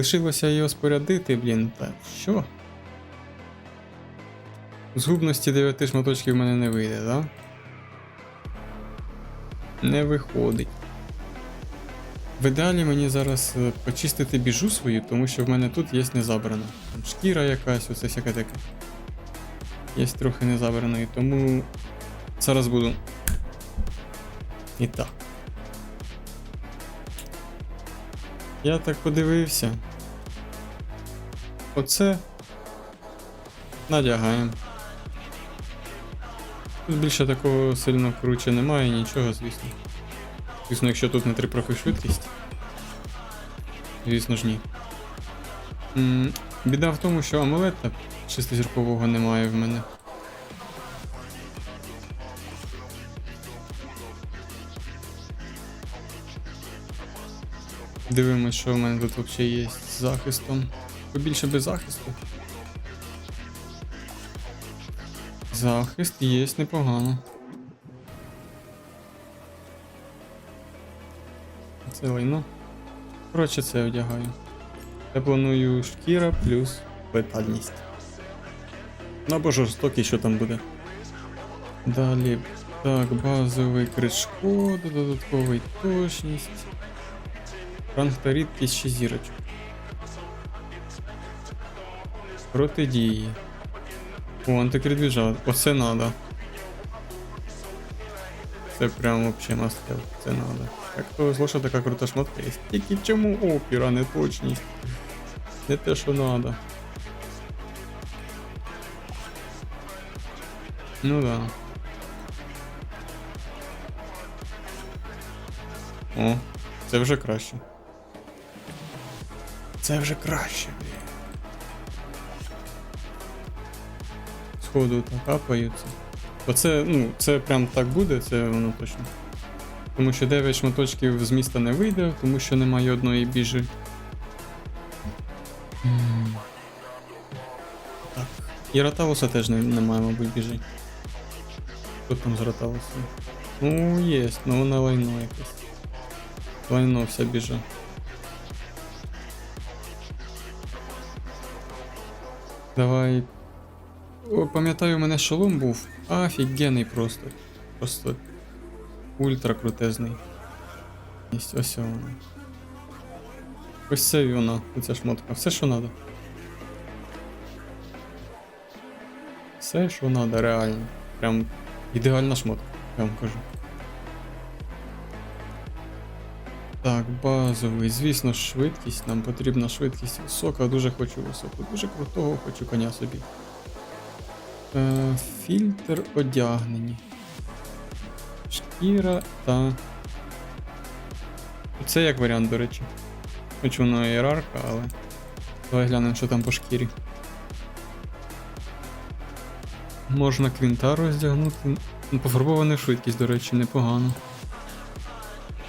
Лишилося його спорядити, блін, та що? Згубності 9 шматочків в мене не вийде, да? Не виходить. В ідеалі мені зараз е, почистити біжу свою, тому що в мене тут є не забрано. Там шкіра якась, оце всяке таке. Є трохи не забраної, тому зараз буду. І так. Я так подивився. Оце надягаємо. Тут більше такого сильно круче немає, нічого, звісно. Звісно, якщо тут не три профі швидкість. Звісно ж ні. М, Біда в тому, що амулета шестизіркового немає в мене. Дивимось, що в мене тут взагалі є з захистом. Побільше без захисту. Захист є непогано. Це лайно. Коротше, це одягаю. Я планую шкіра плюс летальність. Ну або жорстокий, що там буде. Далі. Так, базовий крит додатковий точність. Ранг та рідкість 6 зірочок. Протидії. О, антикридвіжа. Оце надо. Це прям вообще мастер. Це надо. Як то злоша така крута шмотка є. Тільки чому опір, а не точність? Не те, що надо. Ну да. О, це вже краще. Це вже краще, блін. Сходу так капаються. Оце, ну, це прям так буде, це воно точно. Тому що 9 шматочків з міста не вийде, тому що немає одної біжі. Так. І Ратауса теж не, немає, мабуть, біжи. Хто там з Ратаусом? Ну, є, ну вона лайно якесь. Лайно вся біжа. Давай. Пам'ятаю, у мене шолом був. Офігенний просто. Просто ультра крутезний. Ось воно. Ось це воно, оця шмотка. Все, що треба. Все, що треба, реально. Прям ідеальна шмотка, я вам кажу. Так, базовий. Звісно, швидкість. Нам потрібна швидкість висока, дуже хочу високу. Дуже крутого хочу коня собі. Е, фільтр одягнені. Шкіра та. Це як варіант, до речі. Хоч воно ієрарка, але. Давай глянемо, що там по шкірі. Можна квінта роздягнути. Ну, Пофарбована швидкість, до речі, непогано.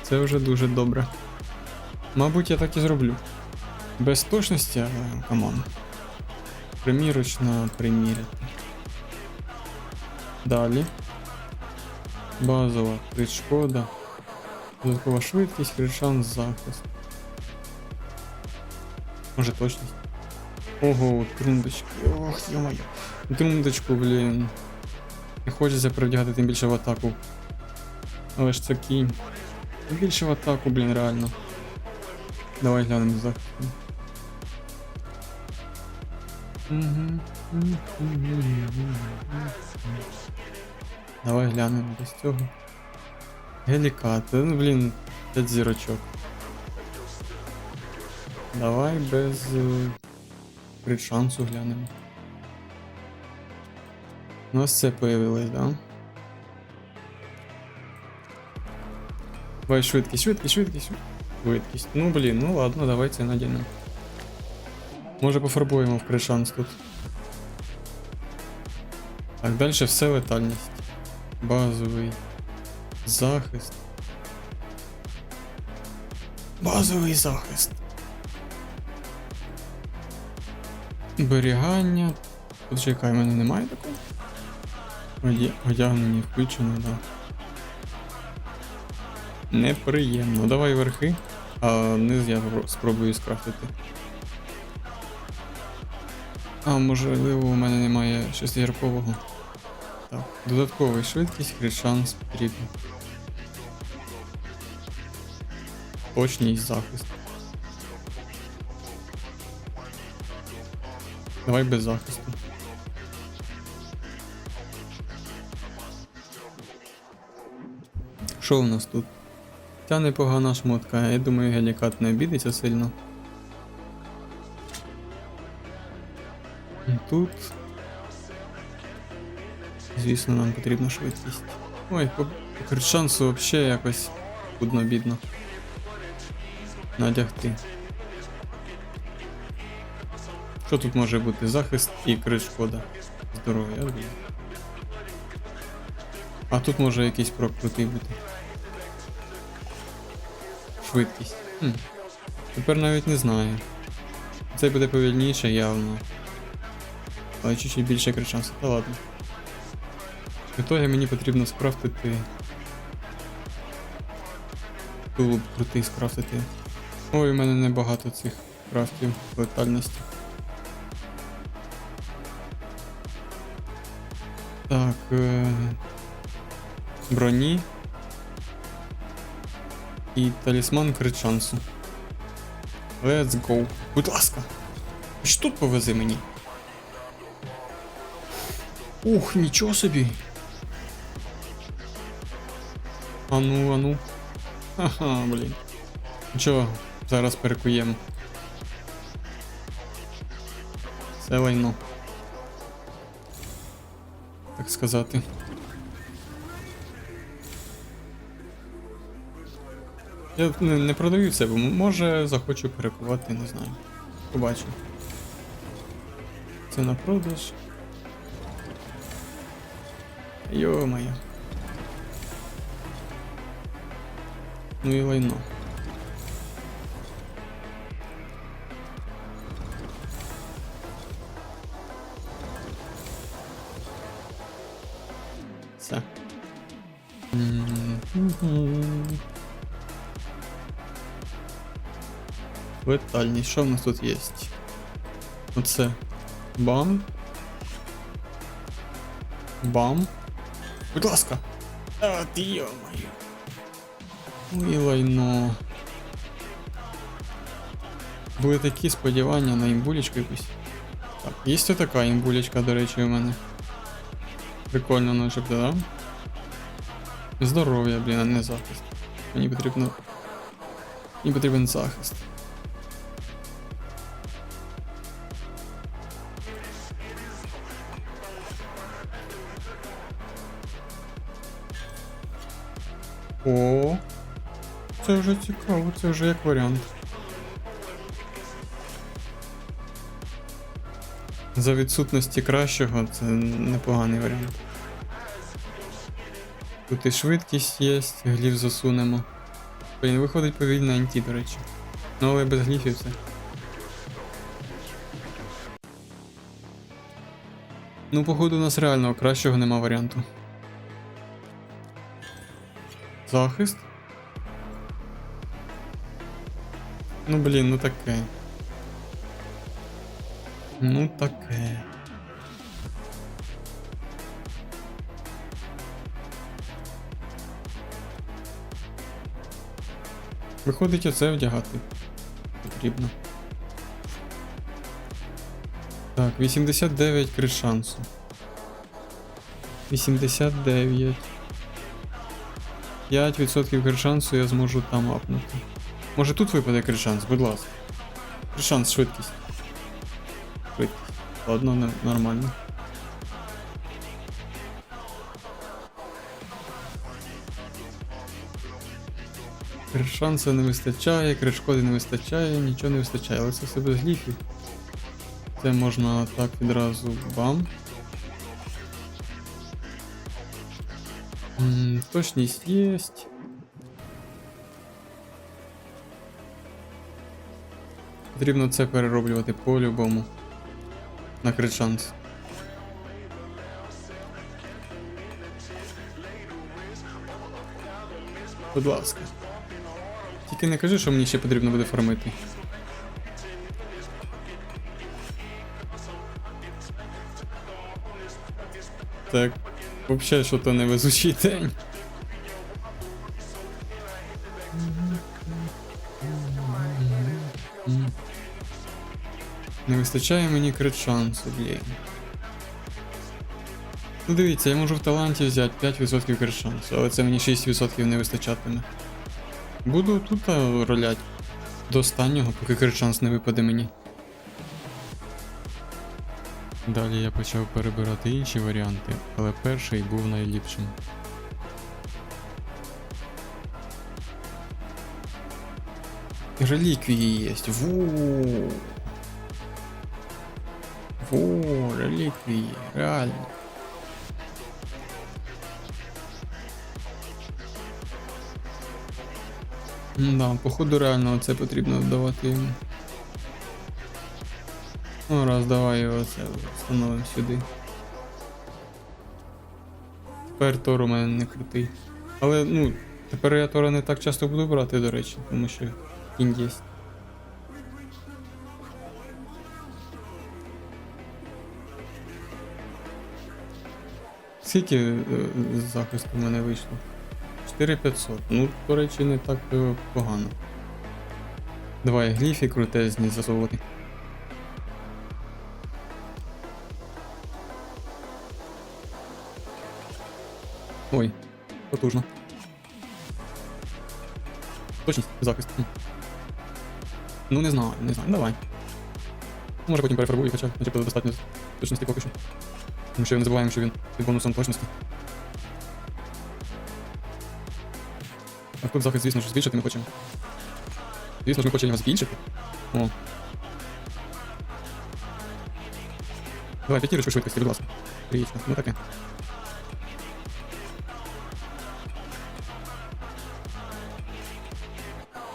Це вже дуже добре. Мабуть, я так і зроблю. Без точності, але камон. Примірочно приміряти. Далі. Базова крит шкода. Додаткова швидкість, крит шанс, захист. Може точність. Ого, трундочки. Ох, йо-моє. Трундочку, блін. Не хочеться перевдягати тим більше в атаку. Але ж це кінь. Тим більше в атаку, блін, реально. Давай глянемо захист. Давай глянемо без цього. Гелікат, ну блін, 5 зірочок. Давай без е, шансу глянемо. У нас це появилось, да? Давай швидкість, швидкість, швидкість. Швидкість. Ну блін, ну ладно, давай це надінемо. Може пофарбуємо в кришанс тут. Так, далі все летальність. Базовий. Захист. Базовий захист. Берігання. Тут чекай, мене немає такого. Одягнені включено, так. Да. Неприємно. Давай верхи, а низ я спробую скрафтити. А, можливо, у мене немає шестигіркового. Так, додатковий швидкість, крит шанс потрібен. Точність захист. Давай без захисту. Що у нас тут? Ця непогана шмотка, я думаю, гелікат не обідеться сильно. І Тут. Звісно, нам потрібна швидкість. Ой, по, по шансу взагалі якось будно бідно. Надягти. Що тут може бути? Захист і крит шкода. Здоров'я. А тут може якийсь прок крутий бути. Швидкість. Хм. Тепер навіть не знаю. Цей буде повільніше явно. Але чуть-чуть більше шансу. Та ладно. В ітогі мені потрібно скрафтити. Тулуб крутий скрафтити. Ой, у мене небагато цих крафтів летальності. Так. Е... Броні. І талісман крит шансу. Let's go. Будь ласка. Ось тут повези мені. Ух, нічого собі. Ану, ану. Ага, блін. Нічого, зараз перекуємо. Це лайно. Так сказати. Я не, продаю це, бо може захочу перекувати, не знаю. Побачу. Це на продаж. Йо-моє. Ну і лайно. Все. М-м-м. Витальність. Що в нас тут є? Оце. Бам. Бам. Будь ласка. А, ти йо-моє. Ой, лайно. Були такі сподівання на імбулечку якусь. Так, є така імбулечка, до речі, у мене. Прикольно начебто, да? Здоров'я, блін, а не захист. Мені потрібно. Мені потрібен захист. О, це вже цікаво, це вже як варіант. За відсутності кращого це непоганий варіант. Тут і швидкість є, гліф засунемо. Блін, виходить повільно анті, до речі. Ну але без гліфів це. Ну, походу, у нас реально кращого нема варіанту. Захист. Ну блін, ну таке. Ну таке. Виходить оце вдягати. Потрібно. Так, 89 крит шансу. 89. 5% крит шансу я зможу там апнути. Може тут випаде крит шанс, будь ласка. Крит шанс, швидкість. Швидкість. Ладно, нормально. Крит шансу не вистачає, крит шкоди не вистачає, нічого не вистачає, але це все без гліфів. Це можна так відразу бам. М, Точність єсть. Потрібно це перероблювати по-любому. На шанс. Будь ласка. Тільки не кажи, що мені ще потрібно буде фармити. Так, взагалі що то невезучий день. Вистачає мені крит шансу, блін. Ну дивіться, я можу в таланті взяти 5% крит шансу, але це мені 6% не вистачатиме. Буду тут ролять до останнього, поки крит шанс не випаде мені. Далі я почав перебирати інші варіанти, але перший був найліпшим. Реліквії є. Ву. Во, реліквії, реально. Да, походу реально це потрібно вдавати йому. Ну раз, давай його це встановимо сюди. Тепер Тор у мене не крутий. Але ну, тепер я Тора не так часто буду брати, до речі, тому що кінь є. Скільки е, захисту в мене вийшло? 4500. Ну, до речі, не так е, погано. Давай гліфі крутезні засовувати. Ой, потужно. Точність, захист. Ну не знаю, не знаю. Давай. Може потім перефарбую, хоча начебто достатньо точності поки що. Тому що не забуваємо, що він під бонусом точності. А тут захист, звісно ж, збільшити ми хочемо. Звісно ж, ми хочемо його. О. Давай, п'ятірочку швидкості, будь ласка. Трієчка. Ну таке.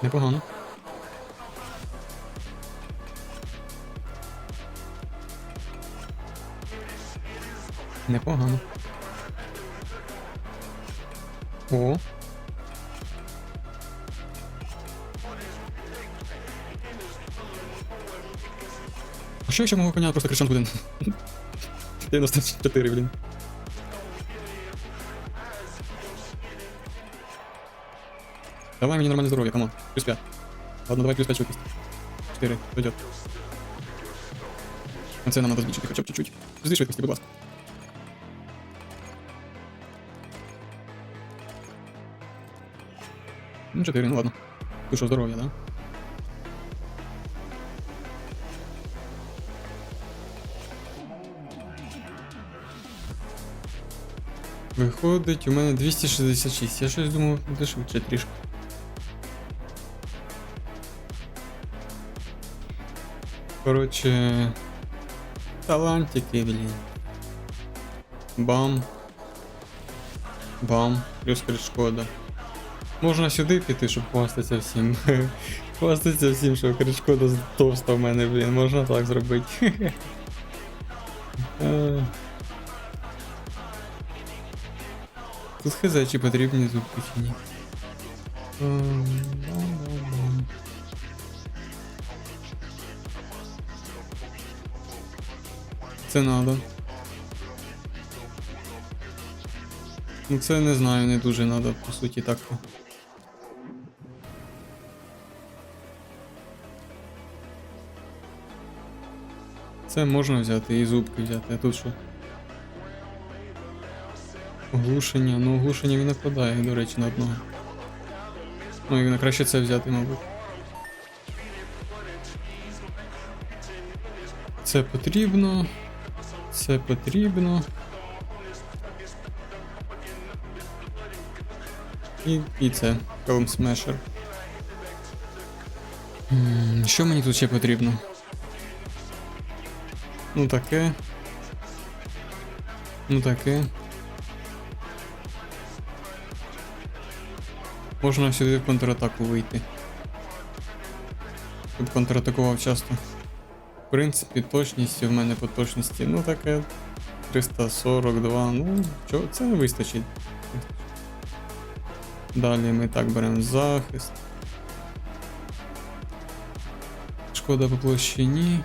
Непогано. Непогано. О. А що якщо мого коня просто кричан буде? 94, блін. Давай мені нормальне здоров'я, камон. Плюс 5. Ладно, давай плюс 5 швидкость. 4, пойдет. Оце нам надо збільшити хоча б чуть-чуть. 2 швидкості, будь ласка. 4, ну ладно. Ти що, здоров'я, да? Виходить, у мене 266. Я щось думав, буде швидше трішки. Коротше. Талантики, блін. Бам. Бам. Плюс крит шкода. Можна сюди піти, щоб хвастатися всім. Хвастатися всім, що шкода товста в мене, блін. Можна так зробити. Е. Тут хз, потрібні зубки чи. Це надо. Ну це не знаю, не дуже надо, по суті, так. Це можна взяти і зубки взяти, а тут що? Оглушення, ну оглушення він накладає, до речі, на одного. Ну і краще це взяти, мабуть. Це потрібно. Це потрібно. І, і це, Smasher. Що мені тут ще потрібно? Ну таке. Ну таке. Можна сюди в контратаку вийти. Тут контратакував часто. В принципі, точність в мене по точності, ну таке 342, ну, чого, це не вистачить. Далі ми так беремо захист. Шкода по площині.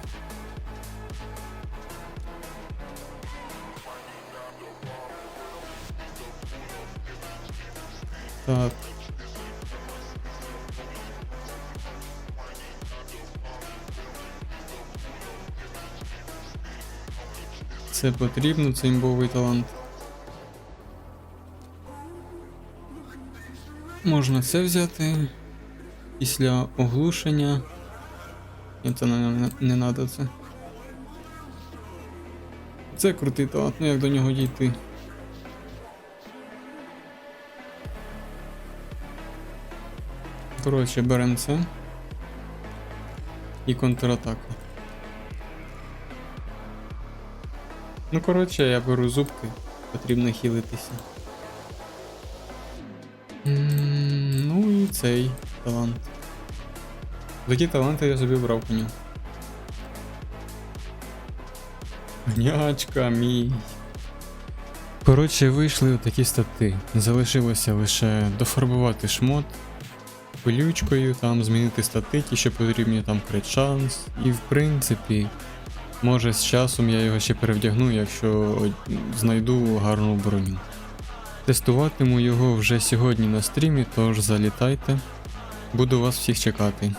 Так. Це потрібно, це імбовий талант. Можна це взяти після оглушення. Ні, це не, не, не це. Це крутий талант, ну як до нього дійти. Коротше, беремо це. І контратака. Ну, коротше, я беру зубки, потрібно хілитися. М, Ну і цей талант. Такі таланти я собі брав коню. Конячка мій. Коротше, вийшли такі стати. Залишилося лише дофарбувати шмот пилючкою, там змінити стати, ті, що потрібні там крит шанс. І в принципі, може з часом я його ще перевдягну, якщо знайду гарну броню. Тестуватиму його вже сьогодні на стрімі, тож залітайте. Буду вас всіх чекати.